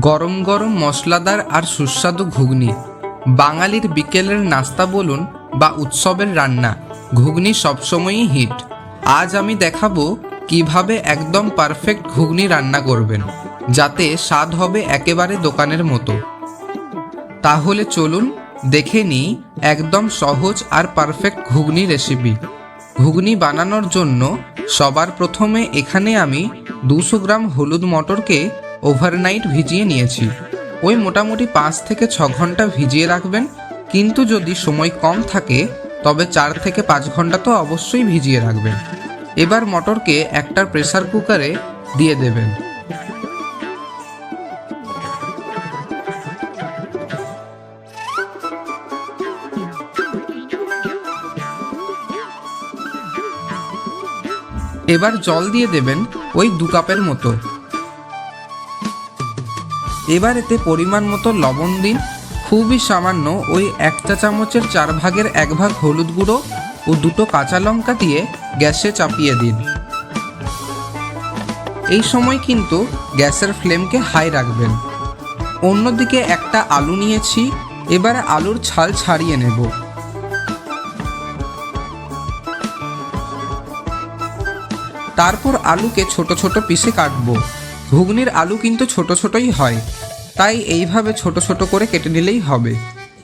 গরম গরম মশলাদার আর সুস্বাদু ঘুগনি। বাঙালির বিকেলের নাস্তা বলুন বা উৎসবের রান্না, ঘুগনি সবসময়ই হিট। আজ আমি দেখাবো কীভাবে একদম পারফেক্ট ঘুগনি রান্না করবেন, যাতে স্বাদ হবে একেবারে দোকানের মতো। তাহলে চলুন দেখে নিই একদম সহজ আর পারফেক্ট ঘুগনি রেসিপি। ঘুগনি বানানোর জন্য সবার প্রথমে এখানে আমি দুশো গ্রাম হলুদ মটরকে ওভারনাইট ভিজিয়ে নিয়েছি। ওই মোটামুটি পাঁচ থেকে ছ ঘণ্টা ভিজিয়ে রাখবেন। কিন্তু যদি সময় কম থাকে, তবে চার থেকে পাঁচ ঘণ্টা তো অবশ্যই ভিজিয়ে রাখবেন। এবার মটরকে একটা প্রেসার কুকারে দিয়ে দেবেন। এবার জল দিয়ে দেবেন ওই দু কাপের মতো। এবার এতে পরিমাণ মতো লবণ দিন। খুবই সামান্য ওই এক চা চামচের চার ভাগের এক ভাগ হলুদ গুঁড়ো ও দুটো কাঁচা লঙ্কা দিয়ে গ্যাসে চাপিয়ে দিন। এই সময় কিন্তু গ্যাসের ফ্লেমকে হাই রাখবেন। অন্যদিকে একটা আলু নিয়েছি, এবার আলুর ছাল ছাড়িয়ে নেব। তারপর আলুকে ছোট ছোট পিসে কাটবো। ঘুগনির আলু কিন্তু ছোট ছোটই হয়। তাই এইভাবে ছোট ছোট করে কেটে নিলেই হবে।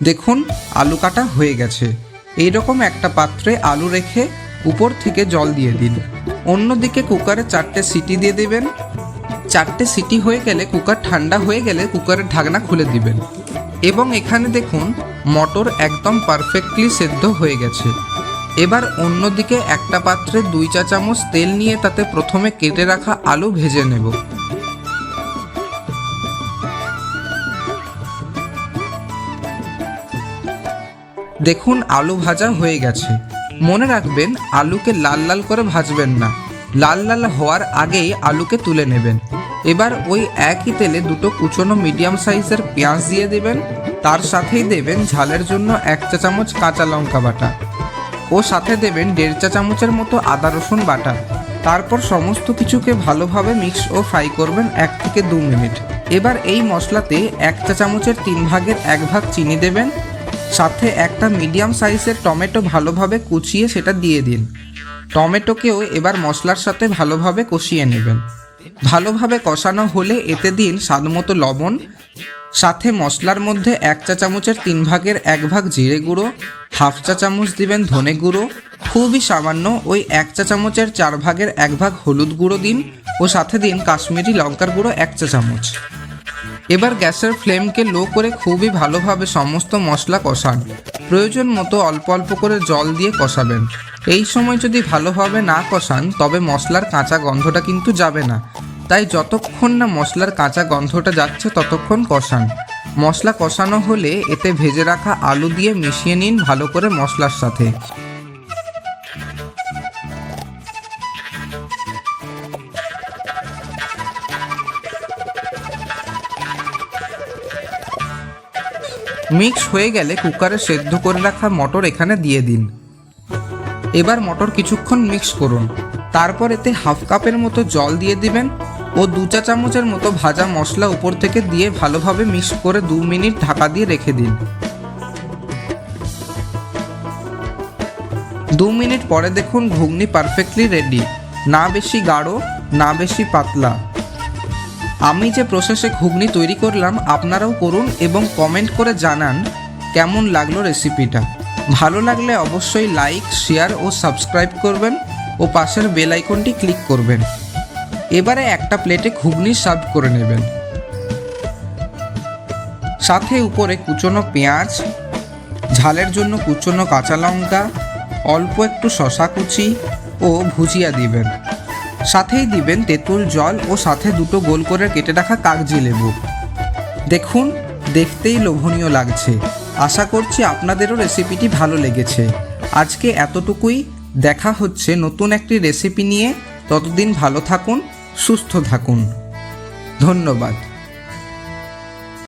দেখুন, আলু কাটা হয়ে গেছে। এইরকম একটা পাত্রে আলু রেখে উপর থেকে জল দিয়ে দিন। অন্যদিকে কুকারে চারটে সিটি দিয়ে দেবেন। চারটে সিটি হয়ে গেলে কুকার ঠান্ডা হয়ে গেলে কুকারের ঢাকনা খুলে দিবেন। এবং এখানে দেখুন, মটর একদম পারফেক্টলি সেদ্ধ হয়ে গেছে। এবার অন্যদিকে একটা পাত্রে দুই চা চামচ তেল নিয়ে তাতে প্রথমে কেটে রাখা আলু ভেজে নেব। দেখুন আলু ভাজা হয়ে গেছে। মনে রাখবেন, আলুকে লাল লাল করে ভাজবেন না। লাল লাল হওয়ার আগেই আলুকে তুলে নেবেন। এবার ওই একই তেলে দুটো কুচনো মিডিয়াম সাইজের পেঁয়াজ দিয়ে দেবেন। তার সাথেই দেবেন ঝালের জন্য এক চা চামচ কাঁচা লঙ্কা বাটা। ও সাথে দেবেন দেড় চা চামচের মতো আদা রসুন বাটা। তারপর সমস্ত কিছুকে ভালোভাবে মিক্স ও ফ্রাই করবেন এক থেকে দু মিনিট। এবার এই মশলাতে এক চা চামচের তিন ভাগের এক ভাগ চিনি দেবেন। সাথে একটা মিডিয়াম সাইজের টমেটো ভালোভাবে কুচিয়ে সেটা দিয়ে দিন। টমেটোকেও এবার মশলার সাথে ভালোভাবে কষিয়ে নেবেন। ভালোভাবে কষানো হলে এতে দিন স্বাদমতো লবণ, সাথে মশলার মধ্যে এক চা চামচের তিন ভাগের এক ভাগ জিরে গুঁড়ো, হাফ চা চামচ দিবেন ধনে গুঁড়ো, খুবই সামান্য ওই এক চা চামচের চার ভাগের এক ভাগ হলুদ গুঁড়ো দিন ও সাথে দিন কাশ্মীরি লঙ্কার গুঁড়ো এক চা চামচ। এবার গ্যাসের ফ্লেমকে লো করে খুবই ভালোভাবে সমস্ত মশলা কষান। প্রয়োজন মতো অল্প অল্প করে জল দিয়ে কষাবেন। এই সময় যদি ভালোভাবে না কষান, তবে মশলার কাঁচা গন্ধটা কিন্তু যাবে না। তাই যতক্ষণ না মশলার কাঁচা গন্ধটা যাচ্ছে, ততক্ষণ কষান। মশলা কষানো হলে এতে ভেজে রাখা আলু দিয়ে মিশিয়ে নিন ভালো করে মশলার সাথে। মিক্স হয়ে গেলে কুকারে সেদ্ধ করে রাখা মটর এখানে দিয়ে দিন। এবার মটর কিছুক্ষণ মিক্স করুন। তারপর এতে হাফ কাপের মতো জল দিয়ে দিবেন ও দু চা চামচের মতো ভাজা মশলা উপর থেকে দিয়ে ভালোভাবে মিক্স করে দু মিনিট ঢাকা দিয়ে রেখে দিন। দু মিনিট পরে দেখুন ঘুগনি পারফেক্টলি রেডি। না বেশি গাঢ়, না বেশি পাতলা। আমি যে প্রসেসে ঘুগনি তৈরি করলাম, আপনারাও করুন এবং কমেন্ট করে জানান কেমন লাগল রেসিপিটা ভালো লাগলে অবশ্যই লাইক শেয়ার ও সাবস্ক্রাইব করবেন ও পাশের বেল আইকনটি ক্লিক করবেন। এবারে একটা প্লেটে ঘুগনি সার্ভ করে নেবেন। সাথে উপরে কুচনো পেঁয়াজ, ঝালের জন্য কুচনো কাঁচা লঙ্কা, অল্প একটু শশা কুচি ও ভুজিয়া দিবেন। সাথেই দিবেন তেঁতুল জল ও সাথে দুটো গোল করে কেটে রাখা কাগজি লেবু। দেখুন, দেখতেই লোভনীয় লাগছে। আশা করছি আপনাদেরও রেসিপিটি ভালো লেগেছে। আজকে এতটুকুই। দেখা হচ্ছে নতুন একটি রেসিপি নিয়ে। ততদিন ভালো থাকুন, সুস্থ থাকুন। ধন্যবাদ।